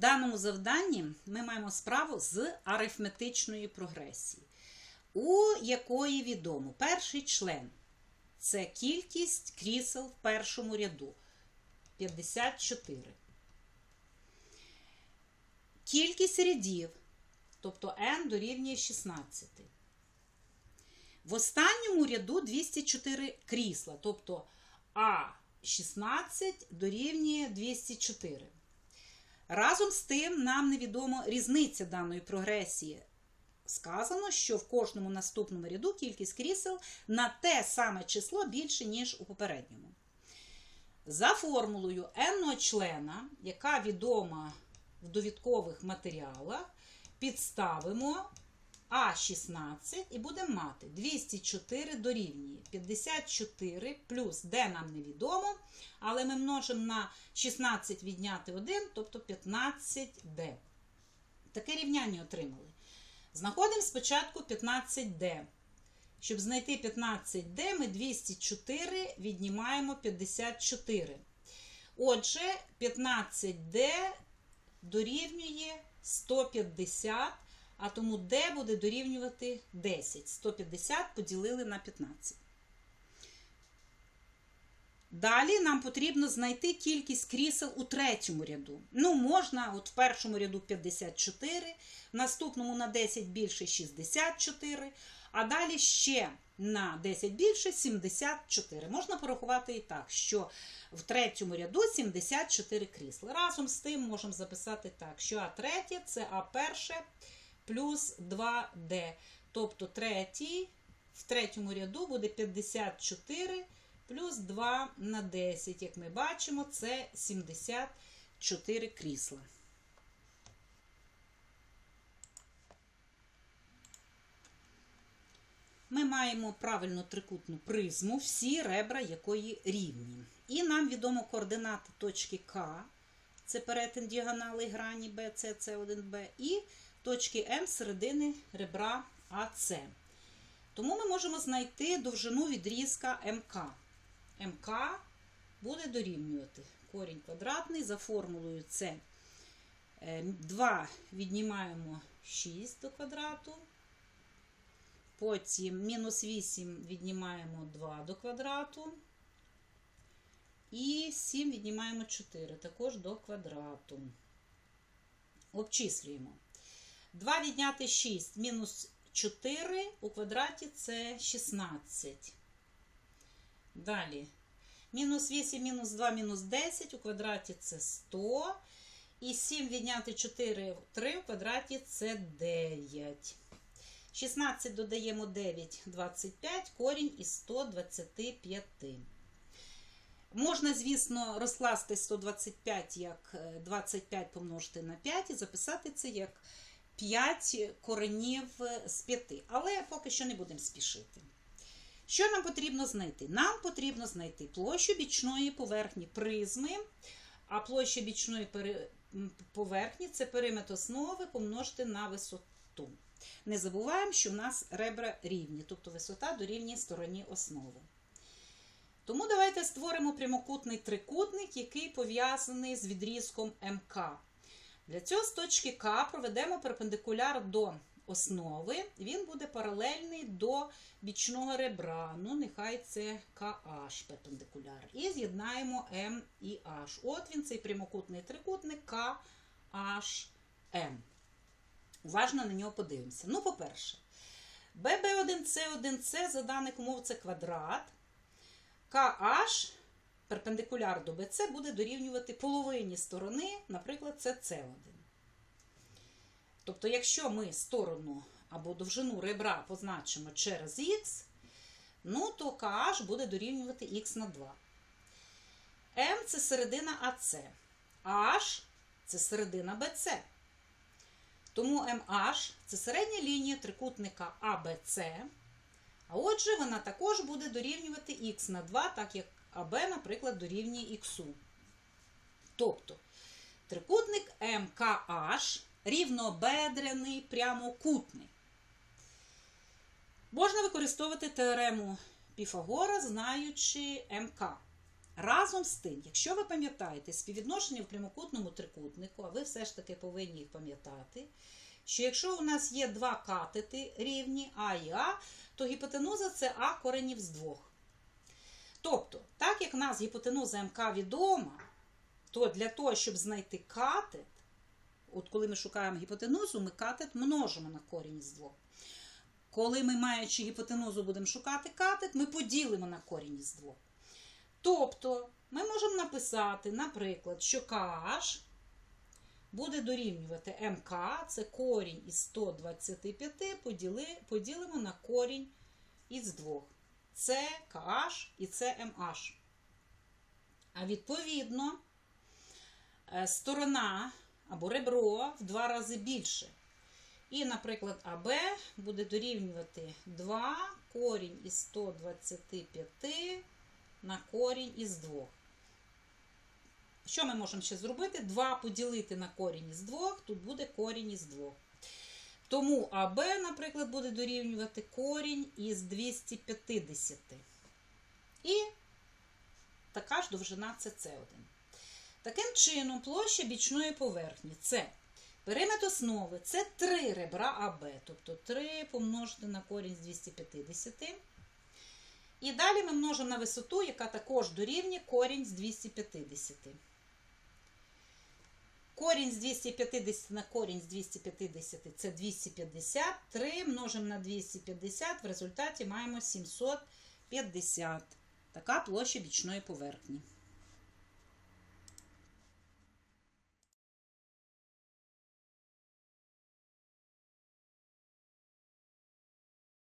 даному завданні ми маємо справу з арифметичної прогресії, у якої відомо перший член це кількість крісел в першому ряду 54. Кількість рядів, тобто n дорівнює 16. В останньому ряду 204 крісла, тобто А16 дорівнює 204. Разом з тим, нам невідомо різниця даної прогресії. Сказано, що в кожному наступному ряду кількість крісел на те саме число більше, ніж у попередньому. За формулою n члена, яка відома в довідкових матеріалах, підставимо А16 і будемо мати 204 дорівнює 54 плюс d нам невідомо, але ми множимо на 16 відняти 1, тобто 15d. Таке рівняння отримали. Знаходимо спочатку 15d. Щоб знайти 15d, ми 204 віднімаємо 54. Отже, 15d дорівнює 150, а тому d буде дорівнювати 10. 150 поділили на 15. Далі нам потрібно знайти кількість крісел у третьому ряду. Ну, можна, от в першому ряду 54, в наступному на 10 більше 64, а далі ще на 10 більше 74. Можна порахувати і так, що в третьому ряду 74 крісла. Разом з тим можемо записати так, що А третє це А перше плюс 2D. Тобто третій, в третьому ряду буде 54 плюс 2 на 10. Як ми бачимо, це 74 крісла. Ми маємо правильну трикутну призму, всі ребра якої рівні. І нам відомо координати точки К, це перетин діагонали грані BC, C1B, і точки М середини ребра АС. Тому ми можемо знайти довжину відрізка МК. МК буде дорівнювати корінь квадратний за формулою С. 2 віднімаємо 6 до квадрату. Потім мінус 8 віднімаємо 2 до квадрату. І 7 віднімаємо 4, також до квадрату. Обчислюємо. 2 відняти 6 мінус 4 у квадраті це 16. Далі. Мінус 8, мінус 2, мінус 10 у квадраті це 100. І 7 відняти 4, 3 у квадраті це 9. 16 додаємо 9, 25, корінь із 125. Можна, звісно, розкласти 125 як 25 помножити на 5 і записати це як 5 коренів з 5. Але поки що не будемо спішити. Що нам потрібно знайти? Нам потрібно знайти площу бічної поверхні призми, а площа бічної поверхні це периметр основи помножити на висоту. Не забуваємо, що в нас ребра рівні, тобто висота дорівнює стороні основи. Тому давайте створимо прямокутний трикутник, який пов'язаний з відрізком МК. Для цього з точки К проведемо перпендикуляр до основи, він буде паралельний до бічного ребра. Ну, нехай це KH перпендикуляр. І з'єднаємо М і H. От він, цей прямокутний трикутник KHM. Уважно на нього подивимося. Ну, по-перше, BB1C1C за даних умов це квадрат. KH перпендикуляр до BC буде дорівнювати половині сторони, наприклад, це С1. Тобто, якщо ми сторону або довжину ребра позначимо через х, ну, то KH буде дорівнювати х на 2. М це середина АС, H це середина BC. Тому MH це середня лінія трикутника ABC. А отже, вона також буде дорівнювати х на 2, так як АБ, наприклад, дорівнює х. Тобто трикутник МКH рівнобедрений прямокутний. Можна використовувати теорему Піфагора, знаючи МК. Разом з тим, якщо ви пам'ятаєте співвідношення в прямокутному трикутнику, а ви все ж таки повинні їх пам'ятати, що якщо у нас є два катети рівні А і А, то гіпотенуза це А коренів з двох. Тобто, так як нас гіпотенуза МК відома, то для того, щоб знайти катет, от коли ми шукаємо гіпотенузу, ми катет множимо на корінь із двох. Коли ми, маючи гіпотенузу, будемо шукати катет, ми поділимо на корінь із двох. Тобто, ми можемо написати, наприклад, що KH буде дорівнювати МК, це корінь із 125, поділи, поділимо на корінь із двох. Це KH і це MH. А відповідно, е, сторона або ребро в два рази більше. І, наприклад, АБ буде дорівнювати 2 корінь із 125 на корінь із 2. Що ми можемо ще зробити? 2 поділити на корінь із 2, тут буде корінь із 2. Тому АБ, наприклад, буде дорівнювати корінь із 250. І така ж довжина СС1. Таким чином, площа бічної поверхні це периметр основи це 3 ребра АБ, тобто 3 помножити на корінь з 250. І далі ми множимо на висоту, яка також дорівнює корінь з 250. Корінь з 250 на корінь з 250 це 250. 3 множимо на 250, в результаті маємо 750. Така площа бічної поверхні.